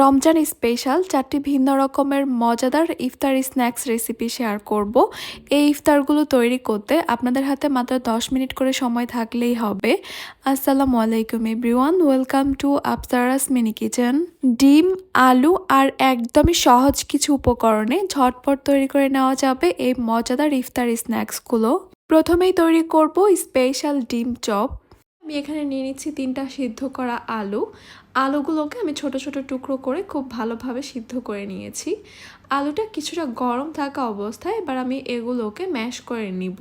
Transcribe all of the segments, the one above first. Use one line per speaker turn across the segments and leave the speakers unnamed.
Ramzan special, চারটি ভিন্ন রকমের মজাদার ইফতার স্ন্যাক্স রেসিপি শেয়ার করব। এই ইফতারগুলো তৈরি করতে আপনাদের হাতে মাত্র 10 মিনিট করে সময় থাকলেই হবে। আসসালামু আলাইকুম everyone, welcome to Aftara's mini kitchen. ডিম, আলু আর একদমই সহজ কিছু উপকরণে ঝটপট তৈরি করে নেওয়া যাবে এই মজাদার ইফতার স্ন্যাক্সগুলো। প্রথমেই তৈরি করব স্পেশাল ডিম চপ। আমি এখানে নিয়ে নিচ্ছি তিনটা সিদ্ধ করা আলু। আলুগুলোকে আমি ছোট ছোট টুকরো করে খুব ভালোভাবে সিদ্ধ করে নিয়েছি। আলুটা কিছুটা গরম থাকা অবস্থায় এবার আমি এগুলোকে ম্যাশ করে নিব।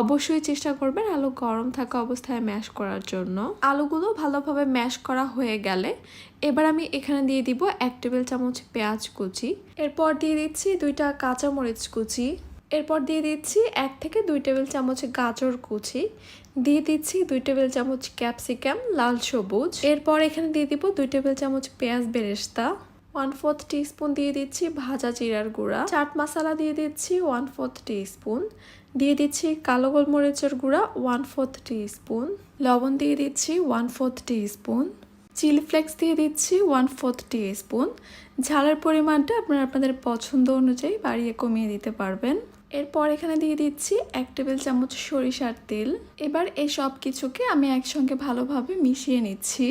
অবশ্যই চেষ্টা করবেন আলু গরম থাকা অবস্থায় ম্যাশ করার জন্য। আলুগুলো ভালোভাবে ম্যাশ করা হয়ে গেলে এবার আমি এখানে দিয়ে দিব এক টেবিল চামচ পেঁয়াজ কুচি। এরপর দিয়ে দিচ্ছি দুইটা কাঁচামরিচ কুচি। এরপর দিয়ে দিচ্ছি এক থেকে দুই টেবিল চামচ গাজর কুচি। দিয়ে দিচ্ছি দুই টেবিল চামচ ক্যাপসিকাম, লাল সবুজ। এরপর এখানে দিয়ে দিব দুই টেবিল চামচ পেঁয়াজ বেরেস্তা। ওয়ান ফোর্থ টিস্পুন দিয়ে দিচ্ছি ভাজা জিরার গুঁড়া। চাট মশলা দিয়ে দিচ্ছি ওয়ান ফোর্থ টিস্পুন। দিয়ে দিচ্ছি কালো গোলমরিচের গুঁড়া ওয়ান ফোর্থ টিস্পুন। লবণ দিয়ে দিচ্ছি one fourth teaspoon. Chilli flakes দিয়ে দিচ্ছি ওয়ান ফোর্থ টিস্পুন। ঝালের পরিমাণটা আপনারা আপনাদের পছন্দ অনুযায়ী বাড়িয়ে কমিয়ে দিতে পারবেন। এরপর এখানে দিয়ে দিচ্ছি এক টেবিল চামচ সরিষার তেল। এবার এই সব কিছুকে আমি একসঙ্গে ভালোভাবে মিশিয়ে নিচ্ছি।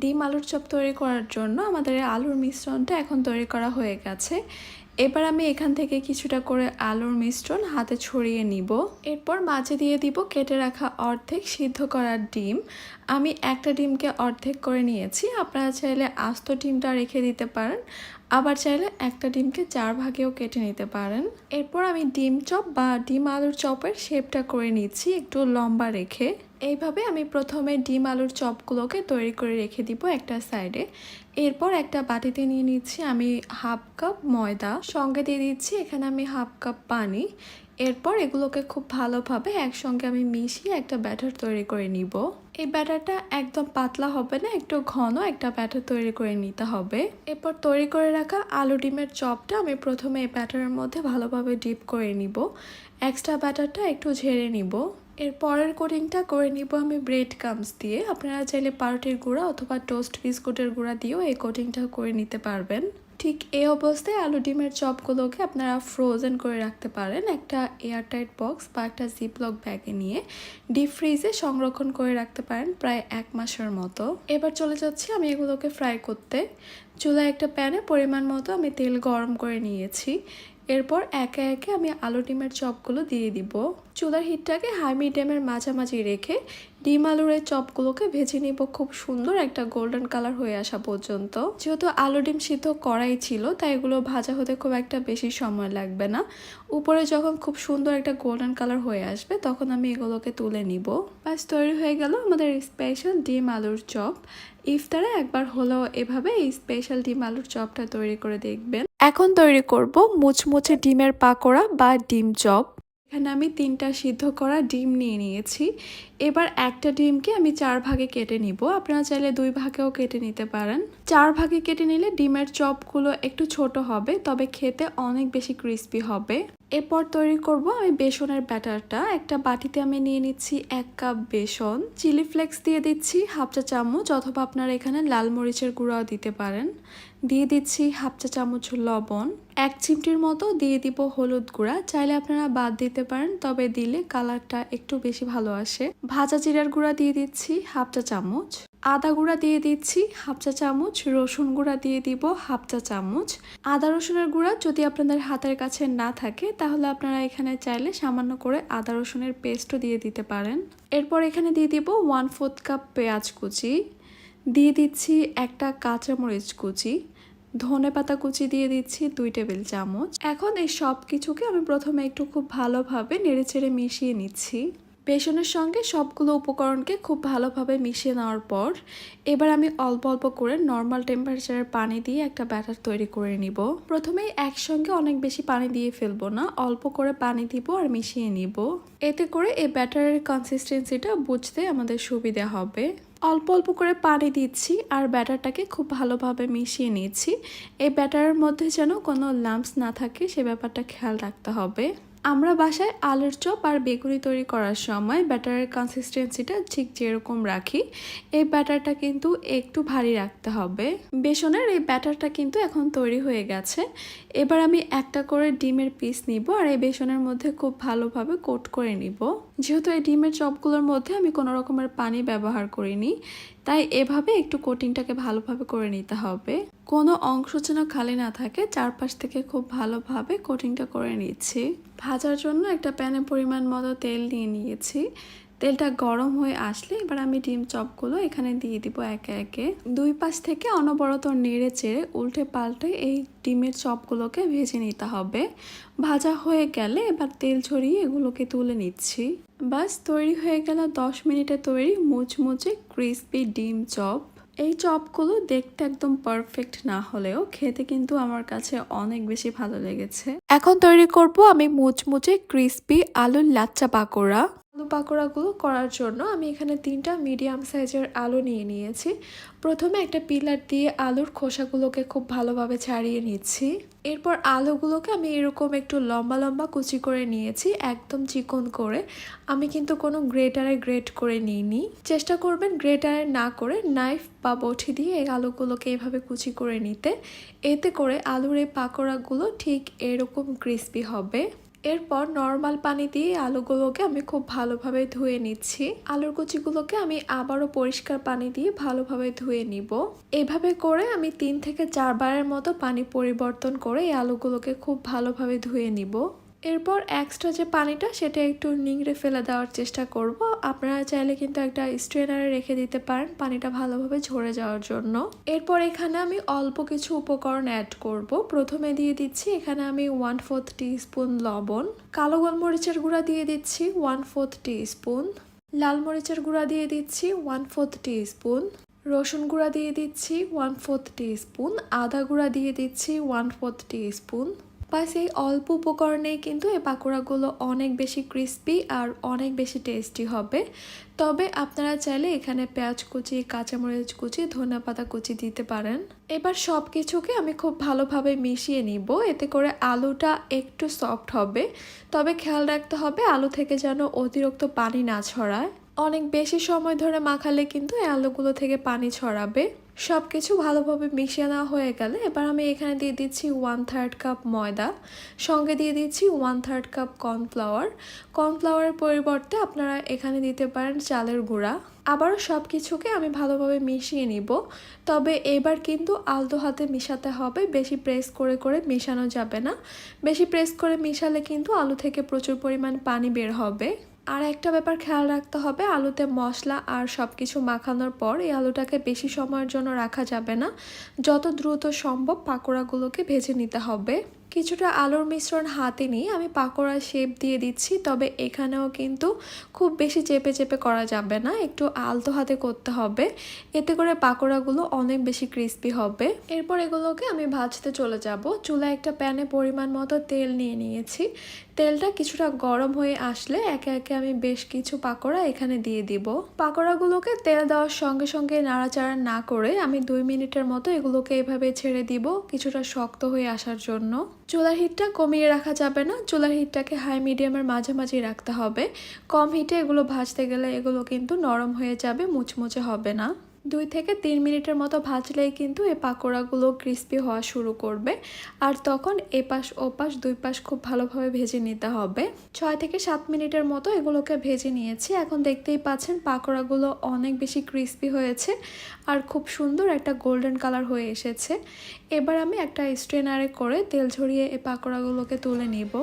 ডিম আলুর চপ তৈরি করার জন্য আমাদের আলুর মিশ্রণটা এখন তৈরি করা হয়ে গেছে। এবার আমি এখান থেকে কিছুটা করে আলুর মিশ্রণ হাতে ছড়িয়ে নিব। এরপর মাঝে দিয়ে দিব কেটে রাখা অর্ধেক সিদ্ধ করার ডিম। আমি একটা ডিমকে অর্ধেক করে নিয়েছি, আপনারা চাইলে আস্ত ডিমটা রেখে দিতে পারেন, আবার চাইলে একটা ডিমকে চার ভাগেও কেটে নিতে পারেন। এরপর আমি ডিম চপ বা ডিম আলুর চপের শেপটা করে নিচ্ছি একটু লম্বা রেখে। এইভাবে আমি প্রথমে ডিম আলুর চপগুলোকে তৈরি করে রেখে দিব একটা সাইডে। এরপর একটা বাটিতে নিয়ে নিচ্ছি আমি হাফ কাপ ময়দা, সঙ্গে দিয়ে দিচ্ছি এখানে আমি হাফ কাপ পানি। এরপর এগুলোকে খুব ভালোভাবে একসঙ্গে আমি মিশিয়ে একটা ব্যাটার তৈরি করে নিব। এই ব্যাটারটা একদম পাতলা হবে না, একটু ঘন একটা ব্যাটার তৈরি করে নিতে হবে। এরপর তৈরি করে রাখা আলু ডিমের চপটা আমি প্রথমে এই ব্যাটারের মধ্যে ভালোভাবে ডিপ করে নিব। এক্সট্রা ব্যাটারটা একটু ঝেড়ে নিব। এর পরের কোটিংটা করে নিব আমি ব্রেড কামস দিয়ে। আপনারা চাইলে পাউরুটির গুঁড়া অথবা টোস্ট বিস্কুটের গুঁড়া দিয়েও এই কোটিংটা করে নিতে পারবেন। ঠিক এই অবস্থায় আলু ডিমের চপগুলোকে আপনারা ফ্রোজেন করে রাখতে পারেন একটা এয়ারটাইট বক্স বা একটা জিপলক ব্যাগে নিয়ে। ডিপ ফ্রিজে সংরক্ষণ করে রাখতে পারেন প্রায় এক মাসের মতো। এবার চলে যাচ্ছি আমি এগুলোকে ফ্রাই করতে। চুলায় একটা প্যানে পরিমাণ মতো আমি তেল গরম করে নিয়েছি। এরপর একে একে আমি আলু ডিমের চপগুলো দিয়ে দিব। চুলার হিটটাকে হাই মিডিয়ামের মাঝামাঝি রেখে ডিম আলুর এই চপগুলোকে ভেজে নিব খুব সুন্দর একটা গোল্ডেন কালার হয়ে আসা পর্যন্ত। যেহেতু আলু ডিম সিদ্ধ করাই ছিল, তাই এগুলো ভাজা হতে খুব একটা বেশি সময় লাগবে না। উপরে যখন খুব সুন্দর একটা গোল্ডেন কালার হয়ে আসবে, তখন আমি এগুলোকে তুলে নিব। ব্যাস, তৈরি হয়ে গেল আমাদের স্পেশাল ডিম আলুর চপ। ইফতারে একবার হলেও এভাবে এই স্পেশাল ডিম আলুর চপটা তৈরি করে দেখবেন। এখন তৈরি করব মুচমুচে ডিমের পাকোড়া বা ডিম চপ। এখানে আমি তিনটা সিদ্ধ করা ডিম নিয়ে নিয়েছি। এবার একটা ডিমকে আমি চার ভাগে কেটে নিব। আপনারা চাইলে দুই ভাগেও কেটে নিতে পারেন। চার ভাগে কেটে নিলে ডিমের চপগুলো একটু ছোট হবে, তবে খেতে অনেক বেশি ক্রিস্পি হবে। এরপর তৈরি করব আমি বেসনের ব্যাটারটা। একটা বাটিতে আমি নিয়ে নিচ্ছি এক কাপ বেসন। চিলি ফ্লেক্স দিয়ে দিচ্ছি হাফ চা চামচ, অথবা আপনারা এখানে লাল মরিচের গুঁড়াও দিতে পারেন। দিয়ে দিচ্ছি হাফ চা চামচ লবণ, এক চিমটির মতো দিয়ে দিব হলুদ গুঁড়া। চাইলে আপনারা বাদ দিতে পারেন, তবে দিলে কালারটা একটু বেশি ভালো আসে। ভাজা জিরার গুঁড়া দিয়ে দিচ্ছি হাফ চা চামচ। আদা গুঁড়া দিয়ে দিচ্ছি হাফ চা চামচ। রসুন গুঁড়া দিয়ে দিব হাফ চা চামচ। আদা রসুনের গুঁড়া যদি আপনাদের হাতের কাছে না থাকে, তাহলে আপনারা এখানে চাইলে সামান্য করে আদা রসুনের পেস্টও দিয়ে দিতে পারেন। এরপর এখানে দিয়ে দিব ওয়ান ফোর্থ কাপ পেঁয়াজ কুচি। দিয়ে দিচ্ছি একটা কাঁচামরিচ কুচি। ধনে পাতা কুচি দিয়ে দিচ্ছি দুই টেবিল চামচ। এখন এই সব কিছুকে আমি প্রথমে একটু খুব ভালোভাবে নেড়েচেড়ে মিশিয়ে নিচ্ছি। বেসনের সঙ্গে সবগুলো উপকরণকে খুব ভালোভাবে মিশিয়ে নেওয়ার পর এবার আমি অল্প অল্প করে নর্মাল টেম্পারেচারের পানি দিয়ে একটা ব্যাটার তৈরি করে নিব। প্রথমেই একসঙ্গে অনেক বেশি পানি দিয়ে ফেলব না, অল্প করে পানি দিব আর মিশিয়ে নিব। এতে করে এই ব্যাটারের কনসিস্টেন্সিটা বুঝতে আমাদের সুবিধা হবে। অল্প অল্প করে পানি দিচ্ছি আর ব্যাটারটাকে খুব ভালোভাবে মিশিয়ে নিচ্ছি। এই ব্যাটারের মধ্যে যেন কোনো লাম্পস না থাকে, সে ব্যাপারটা খেয়াল রাখতে হবে। আমরা বাসায় আলুর চপ আর বেগুনি তৈরি করার সময় ব্যাটারের কনসিস্টেন্সিটা ঠিক যেরকম রাখি। এই ব্যাটারটা কিন্তু একটু ভারী রাখতে হবে। বেসনের এই ব্যাটারটা কিন্তু এখন তৈরি হয়ে গেছে। এবার আমি একটা করে ডিমের পিস নিব আর এই বেসনের মধ্যে খুব ভালোভাবে কোট করে নিব। যেহেতু এই ডিমের চপগুলোর মধ্যে আমি কোনো রকমের পানি ব্যবহার করিনি, তাই এভাবে একটু কোটিংটাকে ভালোভাবে করে নিতে হবে। কোনো অংশ যেন খালি না থাকে, চারপাশ থেকে খুব ভালোভাবে কোটিংটা করে নিচ্ছি। ভাজার জন্য একটা প্যানে পরিমাণ মতো তেল নিয়ে নিয়েছি। তেলটা গরম হয়ে আসলে এবার আমি ডিম চপগুলো এখানে দিয়ে দিব একে একে। দুই পাশ থেকে অনবরত নেড়ে চেড়ে উল্টে পাল্টে এই ডিমের চপগুলোকে ভেজে নিতে হবে। ভাজা হয়ে গেলে এবার তেল ছড়িয়ে এগুলোকে তুলে নিচ্ছি। বাস, তৈরি হয়ে গেল দশ মিনিটে তৈরি মুচমুচে ক্রিসপি ডিম চপ। এই চপগুলো দেখতে একদম পারফেক্ট না হলেও খেতে কিন্তু আমার কাছে অনেক বেশি ভালো লেগেছে। এখন তৈরি করব আমি মুচমুচে ক্রিসপি আলুর লাচ্চা পাকোড়া। পাকোড়াগুলো করার জন্য আমি এখানে তিনটা মিডিয়াম সাইজের আলু নিয়ে নিয়েছি। প্রথমে একটা পিলার দিয়ে আলুর খোসাগুলোকে খুব ভালোভাবে ছাড়িয়ে নিচ্ছি। এরপর আলুগুলোকে আমি এরকম একটু লম্বা লম্বা কুচি করে নিয়েছি, একদম চিকন করে। আমি কিন্তু কোনো গ্রেটারে গ্রেট করে নিইনি। চেষ্টা করবেন গ্রেটারে না করে নাইফ বা বটি দিয়ে এই আলুগুলোকে এভাবে কুচি করে নিতে। এতে করে আলুর এই পাকোড়াগুলো ঠিক এরকম ক্রিস্পি হবে। এরপর নর্মাল পানি দিয়ে আলুগুলোকে আমি খুব ভালোভাবে ধুয়ে নিচ্ছি। আলুর কুচিগুলোকে আমি আবারও পরিষ্কার পানি দিয়ে ভালোভাবে ধুয়ে নিব। এভাবে করে আমি তিন থেকে চারবারের মতো পানি পরিবর্তন করে এই আলুগুলোকে খুব ভালোভাবে ধুয়ে নিব। এরপর এক্সট্রা যে পানিটা, সেটা একটু নিংড়ে ফেলে দেওয়ার চেষ্টা করব। আপনারা চাইলে কিন্তু একটা স্ট্রেনারে রেখে দিতে পারেন পানিটা ভালোভাবে ঝরে যাওয়ার জন্য। এরপর এখানে আমি অল্প কিছু উপকরণ অ্যাড করব। প্রথমে দিয়ে দিচ্ছি এখানে আমি ওয়ান ফোর্থ স্পুন লবণ। কালো গোলমরিচের গুঁড়া দিয়ে দিচ্ছি ওয়ান ফোর্থ স্পুন লাল মরিচের গুঁড়া দিয়ে দিচ্ছি ওয়ান ফোর্থ স্পুন রসুন গুঁড়া দিয়ে দিচ্ছি ওয়ান ফোর্থ স্পুন আদা গুঁড়া দিয়ে দিচ্ছি ওয়ান ফোর্থ স্পুন বাস এই অল্প উপকরণেই কিন্তু এই পাকোড়াগুলো অনেক বেশি ক্রিস্পি আর অনেক বেশি টেস্টি হবে। তবে আপনারা চাইলে এখানে পেঁয়াজ কুচি, কাঁচামরিচ কুচি ধনে পাতা কুচি দিতে পারেন। এবার সব কিছুকে আমি খুব ভালোভাবে মিশিয়ে নিব। এতে করে আলুটা একটু সফট হবে। তবে খেয়াল রাখতে হবে আলু থেকে যেন অতিরিক্ত পানি না ছড়ায়। অনেক বেশি সময় ধরে মাখালে কিন্তু এই আলুগুলো থেকে পানি ছড়াবে। সব কিছু ভালোভাবে মিশিয়ে নেওয়া হয়ে গেলে এবার আমি এখানে দিয়ে দিচ্ছি ওয়ান থার্ড কাপ ময়দা, সঙ্গে দিয়ে দিচ্ছি ওয়ান থার্ড কাপ কর্নফ্লাওয়ার কর্নফ্লাওয়ারের পরিবর্তে আপনারা এখানে দিতে পারেন চালের গুঁড়া। আবারও সব কিছুকে আমি ভালোভাবে মিশিয়ে নিব। তবে এবার কিন্তু আলতো হাতে মিশাতে হবে, বেশি প্রেস করে করে মেশানো যাবে না। বেশি প্রেস করে মিশালে কিন্তু আলু থেকে প্রচুর পরিমাণ পানি বের হবে। আর একটা ব্যাপার খেয়াল রাখতে হবে, আলুতে মশলা আর সব কিছু মাখানোর পর এই আলুটাকে বেশি সময়ের জন্য রাখা যাবে না। যত দ্রুত সম্ভব পাকোড়াগুলোকে ভেজে নিতে হবে। কিছুটা আলুর মিশ্রণ হাতে নিয়ে আমি পাকোড়া শেপ দিয়ে দিচ্ছি, তবে এখানেও কিন্তু খুব বেশি চেপে চেপে করা যাবে না, একটু আলতো হাতে করতে হবে। এতে করে পাকোড়াগুলো অনেক বেশি ক্রিস্পি হবে। এরপর এগুলোকে আমি ভাজতে চলে যাব। চুলা একটা প্যানে পরিমাণ মতো তেল নিয়ে নিয়েছি। তেলটা কিছুটা গরম হয়ে আসলে একে একে আমি বেশ কিছু পাকোড়া এখানে দিয়ে দিব। পাকোড়াগুলোকে তেল দেওয়ার সঙ্গে সঙ্গে নাড়াচাড়া না করে আমি দুই মিনিটের মতো এগুলোকে এভাবে ছেড়ে দিব কিছুটা শক্ত হয়ে আসার জন্য। চুলার হিটটা কমিয়ে রাখা যাবে না। চুলার হিটটাকে হাই মিডিয়ামের মাঝামাঝি রাখতে হবে। কম হিটে এগুলো ভাজতে গেলে এগুলো কিন্তু নরম হয়ে যাবে, মুচমুচে হবে না। দুই থেকে তিন মিনিটের মতো ভাজলেই কিন্তু এই পাকোড়াগুলো ক্রিস্পি হওয়া শুরু করবে। আর তখন এপাশ ওপাশ, দুই পাশ খুব ভালোভাবে ভেজে নিতে হবে। ছয় থেকে সাত মিনিটের মতো এগুলোকে ভেজে নিয়েছি। এখন দেখতেই পাচ্ছেন পাকোড়াগুলো অনেক বেশি ক্রিস্পি হয়েছে আর খুব সুন্দর একটা গোল্ডেন কালার হয়ে এসেছে। এবার আমি একটা স্ট্রেনারে করে তেল ঝরিয়ে এই পাকোড়াগুলোকে তুলে নিব।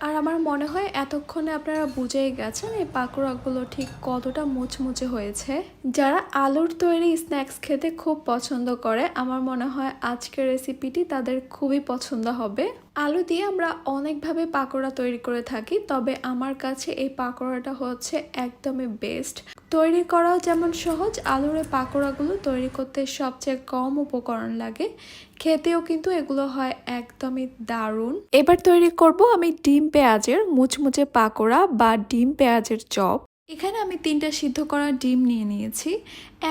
আর আমার মনে হয় এতক্ষণে আপনারা বুঝেই গেছেন এই পাকোড়াগুলো ঠিক কতটা মুচমুচে হয়েছে। যারা আলুর তৈরি স্ন্যাক্স খেতে খুব পছন্দ করে, আমার মনে হয় আজকের রেসিপিটি তাদের খুবই পছন্দ হবে। আলু দিয়ে আমরা অনেকভাবে পাকোড়া তৈরি করে থাকি, তবে আমার কাছে এই পাকোড়াটা হচ্ছে একদমই বেস্ট তৈরি করাও যেমন সহজ, আলুর পাকোড়াগুলো তৈরি করতে সবচেয়ে কম উপকরণ লাগে। খেতেও কিন্তু এগুলো হয় একদমই দারুণ। এবার তৈরি করব আমি ডিম পেঁয়াজের মুচমুচে পাকোড়া বা ডিম পেঁয়াজের চপ। এখানে আমি তিনটা সিদ্ধ করা ডিম নিয়ে নিয়েছি।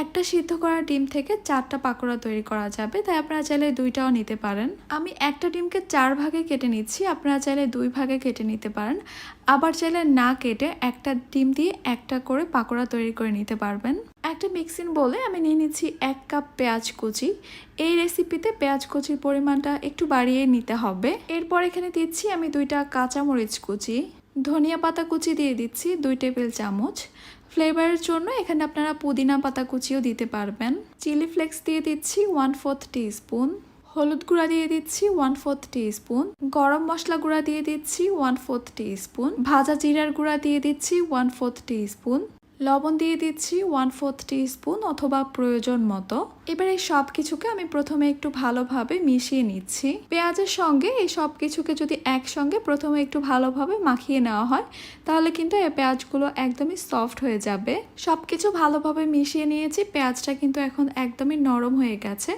একটা সিদ্ধ করা ডিম থেকে চারটা পাকোড়া তৈরি করা যাবে, তাই আপনারা চাইলে দুইটাও নিতে পারেন। আমি একটা ডিমকে চার ভাগে কেটে নিচ্ছি, আপনারা চাইলে দুই ভাগে কেটে নিতে পারেন। আবার চাইলে না কেটে একটা ডিম দিয়ে একটা করে পাকোড়া তৈরি করে নিতে পারবেন। একটা মিক্সিং বলে আমি নিয়ে নিচ্ছি এক কাপ পেঁয়াজ কুচি। এই রেসিপিতে পেঁয়াজ কুচির পরিমাণটা একটু বাড়িয়ে নিতে হবে। এরপর এখানে দিচ্ছি আমি দুইটা কাঁচামরিচ কুচি। ধনিয়া পাতা কুচি দিয়ে দিচ্ছি, দুই টেবিল চামচ। ফ্লেভারের জন্য এখানে আপনারা পুদিনা পাতা কুচিও দিতে পারবেন। চিলি ফ্লেক্স দিয়ে দিচ্ছি ওয়ান ফোর্থ স্পুন হলুদ গুঁড়া দিয়ে দিচ্ছি ওয়ান ফোর্থ স্পুন গরম মশলা গুঁড়া দিয়ে দিচ্ছি ওয়ান ফোর্থ স্পুন ভাজা জিরার গুঁড়া দিয়ে দিচ্ছি ওয়ান ফোর্থ স্পুন লবণ দিয়ে দিচ্ছি ওয়ান ফোর্থ স্পুন অথবা প্রয়োজন মতো। এবার এই সব কিছুকে আমি প্রথমে একটু ভালোভাবে মিশিয়ে নিচ্ছি। পেঁয়াজের সঙ্গে এই সব কিছুকে যদি একসঙ্গে প্রথমে একটু ভালোভাবে মাখিয়ে নেওয়া হয়, তাহলে কিন্তু এই পেঁয়াজগুলো একদমই সফট হয়ে যাবে। সব কিছু ভালোভাবে মিশিয়ে নিয়েছি, পেঁয়াজটা কিন্তু এখন একদমই নরম হয়ে গেছে।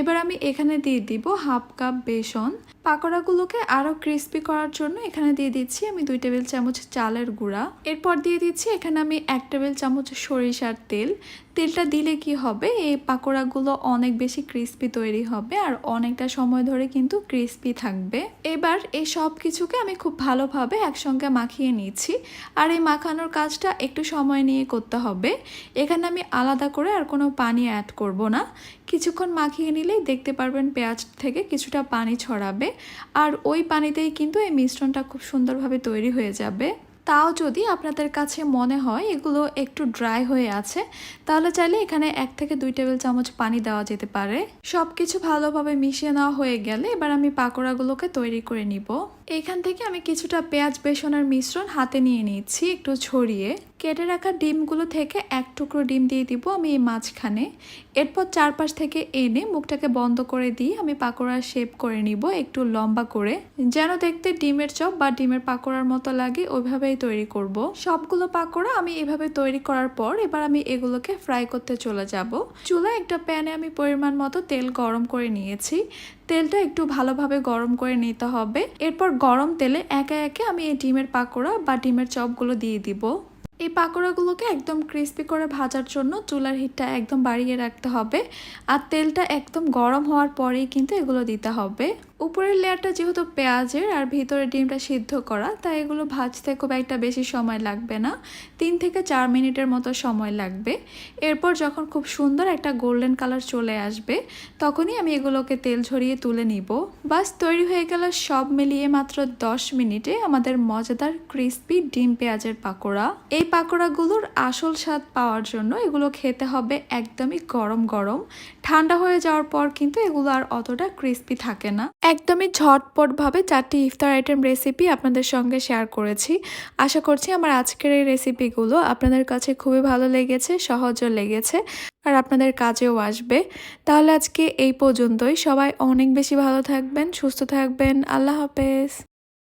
এবার আমি এখানে দিয়ে দিব হাফ কাপ বেসন। পাকোড়াগুলোকে আরও ক্রিস্পি করার জন্য এখানে দিয়ে দিচ্ছি আমি দুই টেবিল চামচ চালের গুঁড়া। এরপর দিয়ে দিচ্ছি এখানে আমি এক টেবিল চামচ সরিষার তেল। তেলটা দিলে কি হবে? এই পাকোড়াগুলো অনেক বেশি ক্রিস্পি তৈরি হবে আর অনেকটা সময় ধরে কিন্তু ক্রিস্পি থাকবে। এবার এই সব কিছুকে আমি খুব ভালোভাবে একসঙ্গে মাখিয়ে নিচ্ছি। আর এই মাখানোর কাজটা একটু সময় নিয়ে করতে হবে। এখানে আমি আলাদা করে আর কোনো পানি অ্যাড করব না। কিছুক্ষণ মাখিয়ে নিলেই দেখতে পারবেন পেঁয়াজ থেকে কিছুটা পানি ছড়াবে। আর ওই পানিতেই কিন্তু এই মিশ্রণটা খুব সুন্দরভাবে তৈরি হয়ে যাবে। তাও যদি আপনাদের কাছে মনে হয় এগুলো একটু ড্রাই হয়ে আছে, তাহলে চাইলে এখানে এক থেকে দুই টেবিল চামচ পানি দেওয়া যেতে পারে। সব কিছু ভালোভাবে মিশিয়ে নেওয়া হয়ে গেলে এবার আমি পাকোড়াগুলোকে তৈরি করে নিব। এখান থেকে আমি কিছুটা পেঁয়াজ বেসনের মিশ্রণ হাতে নিয়ে নিচ্ছি একটু ছড়িয়ে। কেটে রাখা ডিমগুলো থেকে এক টুকরো ডিম দিয়ে দিব আমি এই মাঝখানে। এরপর চারপাশ থেকে এনে মুখটাকে বন্ধ করে দিয়ে আমি পাকোড়া শেপ করে নিব একটু লম্বা করে। যেন দেখতে ডিমের চপ বা ডিমের পাকোড়ার মতো লাগে, ওইভাবেই তৈরি করব। সবগুলো পাকোড়া আমি এভাবে তৈরি করার পর এবার আমি এগুলোকে ফ্রাই করতে চলে যাব। চুলায় একটা প্যানে আমি পরিমাণ মতো তেল গরম করে নিয়েছি। তেলটা একটু ভালোভাবে গরম করে নিতে হবে। এরপর গরম তেলে একে একে আমি এই ডিমের পাকোড়া বা ডিমের চপগুলো দিয়ে দিব। এই পাকোড়াগুলোকে একদম ক্রিস্পি করে ভাজার জন্য চুলার হিটটা একদম বাড়িয়ে রাখতে হবে। আর তেলটা একদম গরম হওয়ার পরেই কিন্তু এগুলো দিতে হবে। উপরের লেয়ারটা যেহেতু পেঁয়াজের আর ভিতরে ডিমটা সিদ্ধ করা, তাই এগুলো ভাজতে খুব একটা বেশি সময় লাগবে না। তিন থেকে চার মিনিটের মতো সময় লাগবে। এরপর যখন খুব সুন্দর একটা গোল্ডেন কালার চলে আসবে, তখনই আমি এগুলোকে তেল ঝরিয়ে তুলে নিব। বাস, তৈরি হয়ে গেল সব মিলিয়ে মাত্র দশ মিনিটে আমাদের মজাদার ক্রিস্পি ডিম পেঁয়াজের পাকোড়া। এই পাকোড়াগুলোর আসল স্বাদ পাওয়ার জন্য এগুলো খেতে হবে একদমই গরম গরম। ঠান্ডা হয়ে যাওয়ার পর কিন্তু এগুলো আর অতটা ক্রিস্পি থাকে না। একদমই ঝটপটভাবে চারটি ইফতার আইটেম রেসিপি আপনাদের সঙ্গে শেয়ার করেছি। আশা করছি আমার আজকের এই রেসিপিগুলো আপনাদের কাছে খুবই ভালো লেগেছে, সহজও লেগেছে আর আপনাদের কাজেও আসবে। তাহলে আজকে এই পর্যন্তই। সবাই অনেক বেশি ভালো থাকবেন, সুস্থ থাকবেন। আল্লাহ হাফেজ।